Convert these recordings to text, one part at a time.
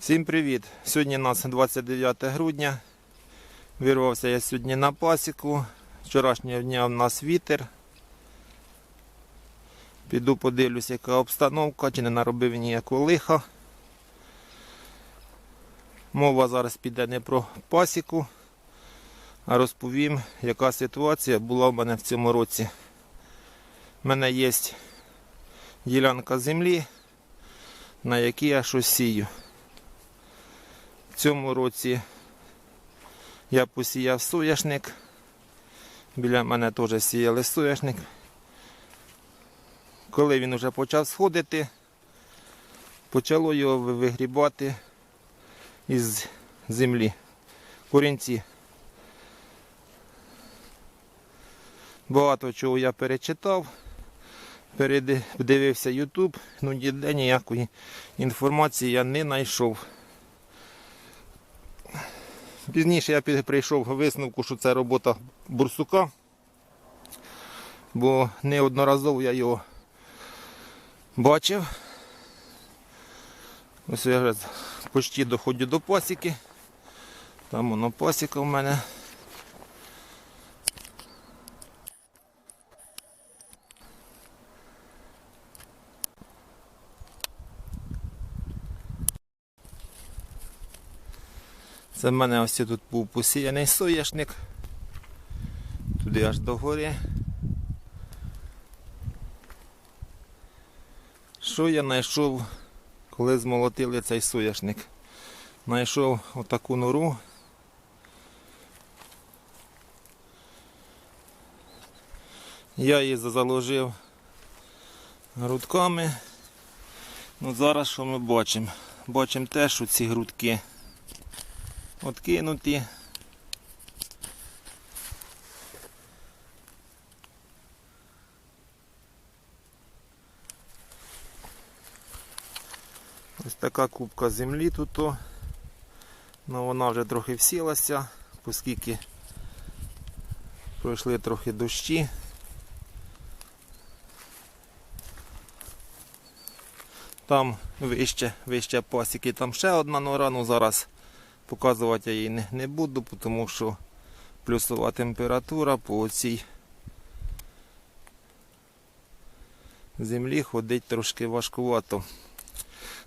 Всім привіт! Сьогодні у нас 29 грудня. Вирвався я сьогодні на пасіку. Вчорашнього дня в нас вітер. Піду подивлюсь, яка обстановка, чи не наробив ніякого лиха. Мова зараз піде не про пасіку, а розповім, яка ситуація була в мене в цьому році. У мене є ділянка землі, на якій я щось сію. Цьому році я посіяв соняшник. Біля мене теж сіяли соняшник. Коли він вже почав сходити, почало його вигрібати із землі. Корінці. Багато чого я перечитав, передивився YouTube, ну ніде ніякої інформації я не знайшов. Пізніше я прийшов висновку, що це робота бурсука, бо неодноразово я його бачив. Ось я вже почти доходжу до пасіки. Там воно пасіка в мене. Це в мене ось тут був посіяний соняшник. Туди аж до гори. Що я знайшов, коли змолотили цей соняшник? Знайшов отаку нору. Я її заложив грудками. Ну зараз що ми бачимо? Бачимо те, що ці грудки откинуті. Ось така кубка землі тут. о. Ну, вона вже трохи всілася, оскільки пройшли трохи дощі. Там вище, вище пасіки, там ще одна нора, ну зараз Показувати я її не, буду, тому що плюсова температура по цій землі ходить трошки важкувато.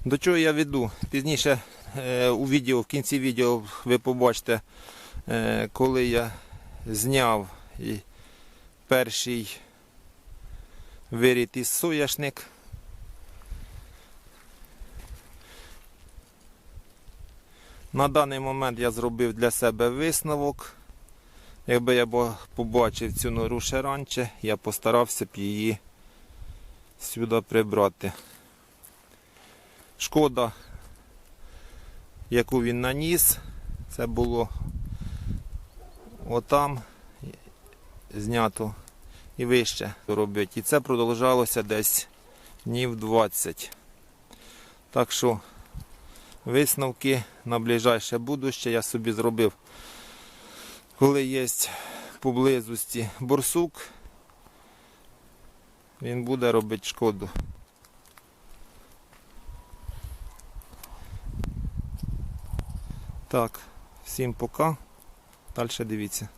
До чого я веду? Пізніше е, у відео, в кінці відео ви побачите, е, коли я зняв перший виріт із соняшник. На даний момент я зробив для себе висновок. Якби я побачив цю нору ще раніше, я постарався б її сюди прибрати. Шкода, яку він наніс, це було отам знято і вище робити. І це продовжалося десь днів 20. Так що висновки на ближайше будуще я собі зробив. Коли є поблизості борсук, він буде робити шкоду. Так, всім пока. Далі дивіться.